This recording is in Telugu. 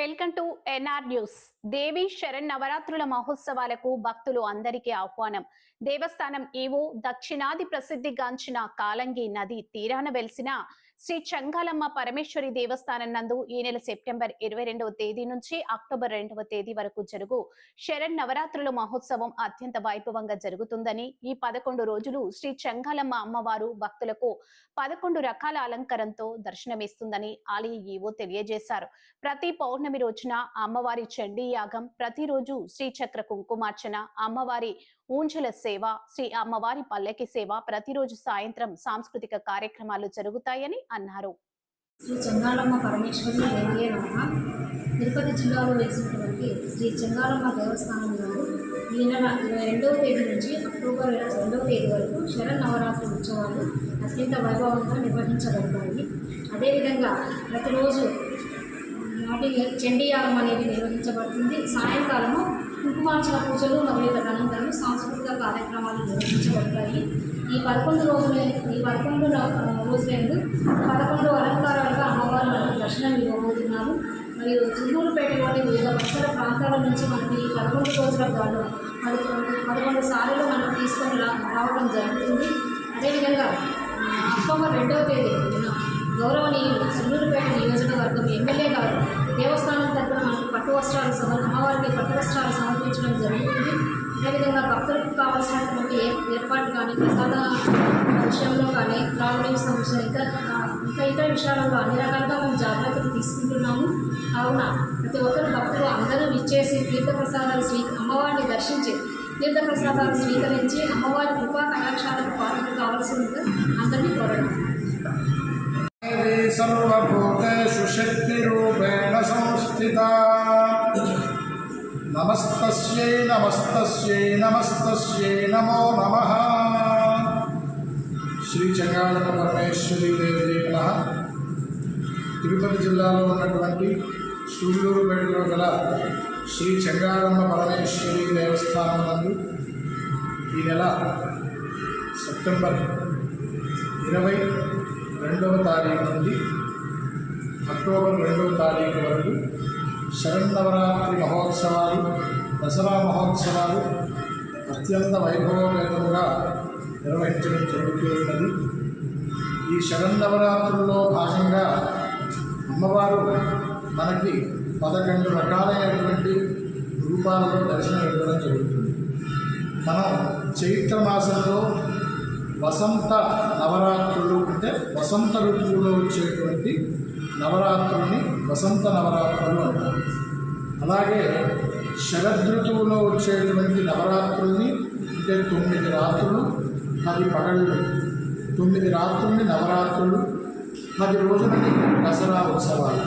Welcome to NR News. దేవి శరణ్ నవరాత్రుల మహోత్సవాలకు భక్తులు అందరికీ ఆహ్వానం. దేవస్థానం ఈవో దక్షిణాది ప్రసిద్ధిగాంచిన కాలంగి నది తీరాన వెలిసిన శ్రీ చంగాలమ్మ పరమేశ్వరి దేవస్థానం నందు ఈ నెల సెప్టెంబర్ ఇరవై రెండవ తేదీ నుంచి అక్టోబర్ రెండవ తేదీ వరకు జరుగు శరణ్ నవరాత్రుల మహోత్సవం అత్యంత వైభవంగా జరుగుతుందని ఈ పదకొండు రోజులు శ్రీ చంగాలమ్మ అమ్మవారు భక్తులకు పదకొండు రకాల అలంకరణతో దర్శనమిస్తుందని ఆలయ ఈవో తెలియజేశారు. ప్రతి పౌర్ణమి రోజున అమ్మవారి చండీ యాగం ప్రతిరోజు శ్రీచక్ర కుంకుమార్చన అమ్మవారి ఊంజల సేవ శ్రీ అమ్మవారి పల్లకి సేవ ప్రతిరోజు సాయంత్రం సాంస్కృతిక కార్యక్రమాలు జరుగుతాయని అన్నారు. శ్రీ చెంగాళమ్మ పరమేశ్వరి దేవియే నమ. తిరుపతి జిల్లాలో వేసినటువంటి శ్రీ చెంగాళమ్మ దేవస్థానంలో ఈ నెల ఇరవై రెండవ తేదీ నుంచి అక్టోబర్ రెండవ తేదీ వరకు శరన్నవరాత్రి ఉత్సవాలు అత్యంత వైభవంగా నిర్వహించబడతాయి. అదేవిధంగా ప్రతిరోజు నాటి చండీయాగం అనేది నిర్వహించబడుతుంది. సాయంకాలము కుంకుమార్చన పూజలు మరియు తదనంతరం సాంస్కృతిక కార్యక్రమాలు నిర్వహించబడతాయి. ఈ పదకొండు రోజుల ఈ పదకొండు ర- రోజులందు పదకొండు అలంకారాలుగా అమ్మవారు మనకు దర్శనం ఇవ్వబోతున్నారు. మరియు చిన్నూరుపేటలోని వివిధ పరిసర ప్రాంతాల నుంచి మనకి ఈ పదకొండు రోజుల గాను పదకొండు పదకొండు సార్లు మనం తీసుకొని రావడం జరుగుతుంది. అదేవిధంగా అక్టోబర్ రెండవ తేదీ గౌరవనీయులు సుల్లూరుపేట ఎమ్మెల్యే గారు దేవస్థానం తరఫున మనకు పట్టు వస్త్రాలు సమర్ అమ్మవారికి పట్టు వస్త్రాలు సమర్పించడం జరుగుతుంది అదేవిధంగా భక్తులకు కావాల్సినటువంటి ఏ ఏర్పాటు కానీ ప్రసాద విషయంలో కానీ త్రాగునీటి సమస్య ఇంకా ఇంకా ఇతర విషయాలలో అన్ని రకాలుగా మేము జాగ్రత్తలు తీసుకుంటున్నాము. కావున ప్రతి ఒక్కరు భక్తులు అందరూ ఇచ్చేసి తీర్థప్రసాదాలు స్వీ అమ్మవారిని దర్శించి తీర్థప్రసాదాలు స్వీకరించి అమ్మవారి కృపా కటాక్షాలకు పాత్రలు కావాల్సిందిగా అందరినీ కోరడం. शक्तिरूपेण संस्थिता नमस्तस्यै नमस्तस्यै नमस्तस्यै नमो नमः శ్రీ చంగాళమ్మ పరమేశ్వరి దేవి నమ తిరుపతి జిల్లాలో ఉన్నటువంటి సూళ్ళూరుపేటలో గల శ్రీ చంగాళమ్మ పరమేశ్వరి దేవస్థానం నందు ఈ నెల సెప్టెంబర్ ఇరవై రెండవ తారీఖు నుండి అక్టోబర్ రెండవ తారీఖు వరకు శరన్నవరాత్రి మహోత్సవాలు దసరా మహోత్సవాలు అత్యంత వైభవపేతంగా నిర్వహించడం జరుగుతూ ఉన్నది. ఈ శరన్నవరాత్రుల్లో భాగంగా అమ్మవారు మనకి పదకొండు రకాలైనటువంటి రూపాలలో దర్శనం ఇవ్వడం జరుగుతుంది. మనం చైత్ర మాసంలో వసంత నవరాత్రులు అంటే వసంత ఋతువులో వచ్చేటువంటి నవరాత్రుల్ని వసంత నవరాత్రులు అంటారు. అలాగే శరదృతువులో వచ్చేటువంటి నవరాత్రుల్ని అంటే తొమ్మిది రాత్రులు పది పగళ్ళు. తొమ్మిది రాత్రుల్ని నవరాత్రులు పది రోజులని దసరా ఉత్సవాలు.